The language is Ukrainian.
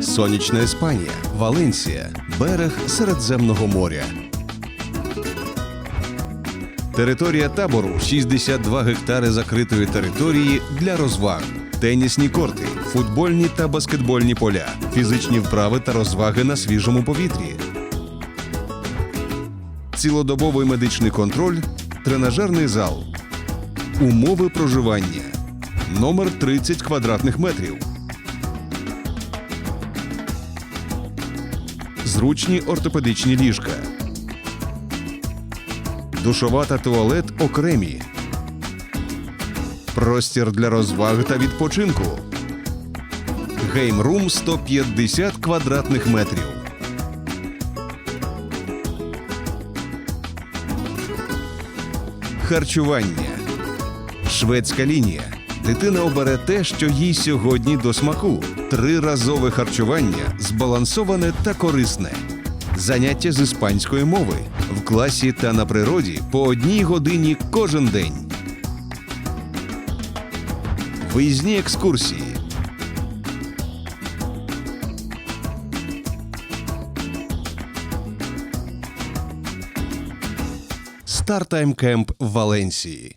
Сонячна Іспанія, Валенсія, берег Середземного моря. Територія табору 62 гектари закритої території для розваг. Тенісні корти, футбольні та баскетбольні поля, фізичні вправи та розваги на свіжому повітрі. Цілодобовий медичний контроль, тренажерний зал. Умови проживання. Номер 30 квадратних метрів. Зручні ортопедичні ліжка. Душова та туалет окремі. Простір для розваг та відпочинку. Геймрум 150 квадратних метрів. Харчування. Шведська лінія. Дитина обере те, що їй сьогодні до смаку. Триразове харчування збалансоване та корисне. Заняття з іспанської мови в класі та на природі по одній годині кожен день. Виїзні екскурсії. Стартайм Кемп в Валенсії.